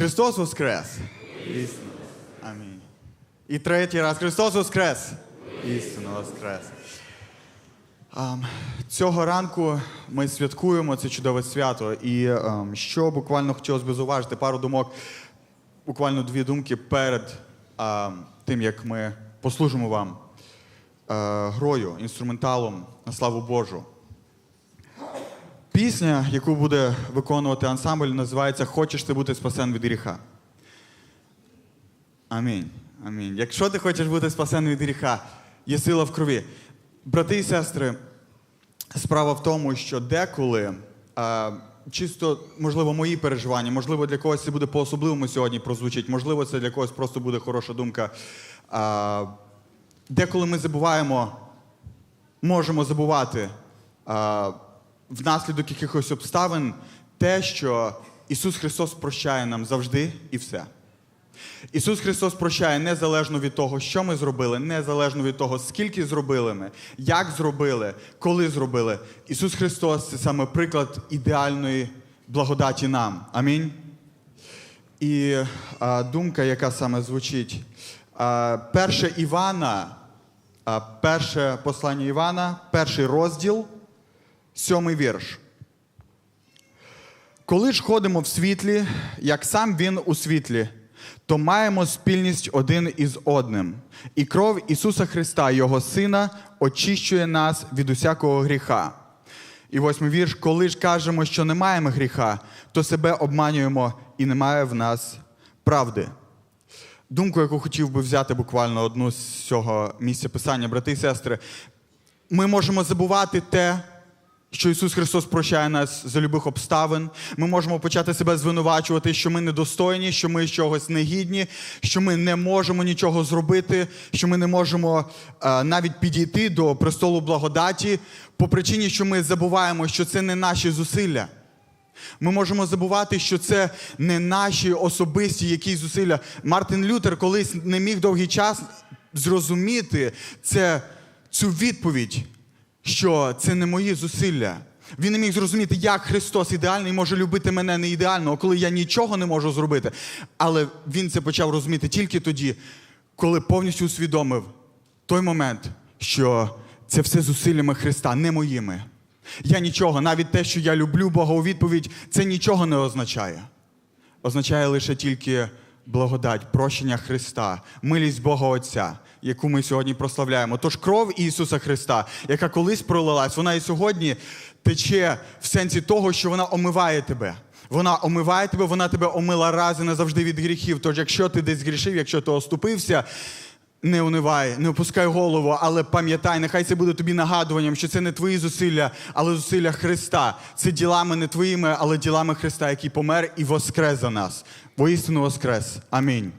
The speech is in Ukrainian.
Христос Воскрес! Істинно. Амінь. І третій раз Христос Воскрес! Істинно Воскрес! Цього ранку ми святкуємо це чудове свято. І що буквально хотілося б зауважити, пару думок, буквально дві думки перед тим, як ми послужимо вам е, грою, інструменталом на славу Божу. Пісня, яку буде виконувати ансамбль, називається Хочеш ти бути спасен від гріха. Амінь. Амінь. Якщо ти хочеш бути спасен від гріха, є сила в крові. Брати і сестри, справа в тому, що деколи, а, чисто, можливо, мої переживання, можливо, для когось це буде по-особливому сьогодні прозвучить, можливо, це для когось просто буде хороша думка. А, деколи ми забуваємо, можемо забувати а, внаслідок якихось обставин те, що Ісус Христос прощає нам завжди і все. Ісус Христос прощає незалежно від того, що ми зробили, незалежно від того, скільки зробили ми, як зробили, коли зробили. Ісус Христос це саме приклад ідеальної благодаті нам. Амінь. І а, думка, яка саме звучить. А, перше Івана, а, перше послання Івана, перший розділ, сьомий вірш. Коли ж ходимо в світлі, як сам він у світлі, то маємо спільність один із одним. І кров Ісуса Христа, Його Сина, очищує нас від усякого гріха. І восьмий вірш, коли ж кажемо, що не маємо гріха, то себе обманюємо і немає в нас правди. Думку, яку хотів би взяти буквально одну з цього місця писання, брати і сестри, ми можемо забувати те, що Ісус Христос прощає нас за любих обставин. Ми можемо почати себе звинувачувати, що ми недостойні, що ми чогось негідні, що ми не можемо нічого зробити, що ми не можемо е, навіть підійти до престолу благодаті по причині, що ми забуваємо, що це не наші зусилля. Ми можемо забувати, що це не наші особисті якісь зусилля. Мартин Лютер колись не міг довгий час зрозуміти це, цю відповідь, що це не мої зусилля. Він не міг зрозуміти, як Христос ідеальний може любити мене не ідеально, коли я нічого не можу зробити. Але він це почав розуміти тільки тоді, коли повністю усвідомив той момент, що це все зусиллями Христа, не моїми. Я нічого, навіть те, що я люблю Бога у відповідь, це нічого не означає. Означає лише тільки благодать, прощення Христа, милість Бога Отця, яку ми сьогодні прославляємо. Тож кров Ісуса Христа, яка колись пролилась, вона і сьогодні тече в сенсі того, що вона омиває тебе. Вона омиває тебе, вона тебе омила раз і назавжди від гріхів. Тож, якщо ти десь грішив, якщо ти оступився, не унивай, не опускай голову, але пам'ятай, нехай це буде тобі нагадуванням, що це не твої зусилля, але зусилля Христа. Це ділами не твоїми, але ділами Христа, який помер і воскрес за нас. Воістину воскрес. Амінь.